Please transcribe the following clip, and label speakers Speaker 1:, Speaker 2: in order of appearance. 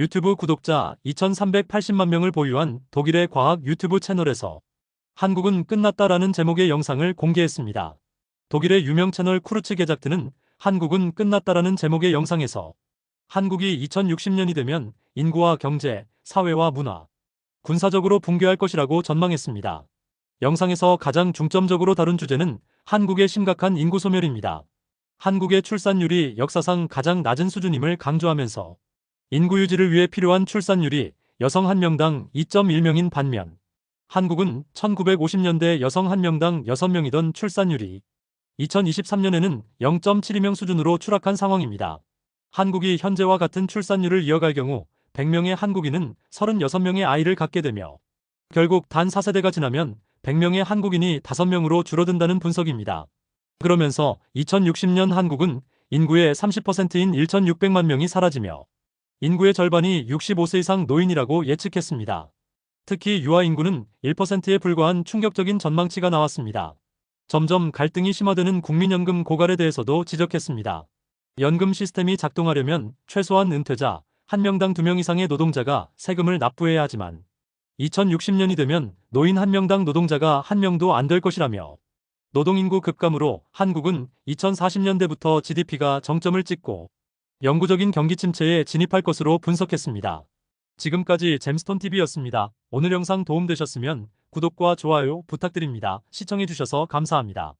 Speaker 1: 유튜브 구독자 2380만 명을 보유한 독일의 과학 유튜브 채널에서 한국은 끝났다라는 제목의 영상을 공개했습니다. 독일의 유명 채널 쿠르츠 게작트는 한국은 끝났다라는 제목의 영상에서 한국이 2060년이 되면 인구와 경제, 사회와 문화, 군사적으로 붕괴할 것이라고 전망했습니다. 영상에서 가장 중점적으로 다룬 주제는 한국의 심각한 인구 소멸입니다. 한국의 출산율이 역사상 가장 낮은 수준임을 강조하면서 인구 유지를 위해 필요한 출산율이 여성 1명당 2.1명인 반면 한국은 1950년대 여성 1명당 6명이던 출산율이 2023년에는 0.72명 수준으로 추락한 상황입니다. 한국이 현재와 같은 출산율을 이어갈 경우 100명의 한국인은 36명의 아이를 갖게 되며 결국 단 4세대가 지나면 100명의 한국인이 5명으로 줄어든다는 분석입니다. 그러면서 2060년 한국은 인구의 30%인 1,600만 명이 사라지며 인구의 절반이 65세 이상 노인이라고 예측했습니다. 특히 유아 인구는 1%에 불과한 충격적인 전망치가 나왔습니다. 점점 갈등이 심화되는 국민연금 고갈에 대해서도 지적했습니다. 연금 시스템이 작동하려면 최소한 은퇴자 1명당 2명 이상의 노동자가 세금을 납부해야 하지만 2060년이 되면 노인 1명당 노동자가 1명도 안 될 것이라며 노동인구 급감으로 한국은 2040년대부터 GDP가 정점을 찍고 영구적인 경기 침체에 진입할 것으로 분석했습니다. 지금까지 잼스톤TV였습니다. 오늘 영상 도움되셨으면 구독과 좋아요 부탁드립니다. 시청해주셔서 감사합니다.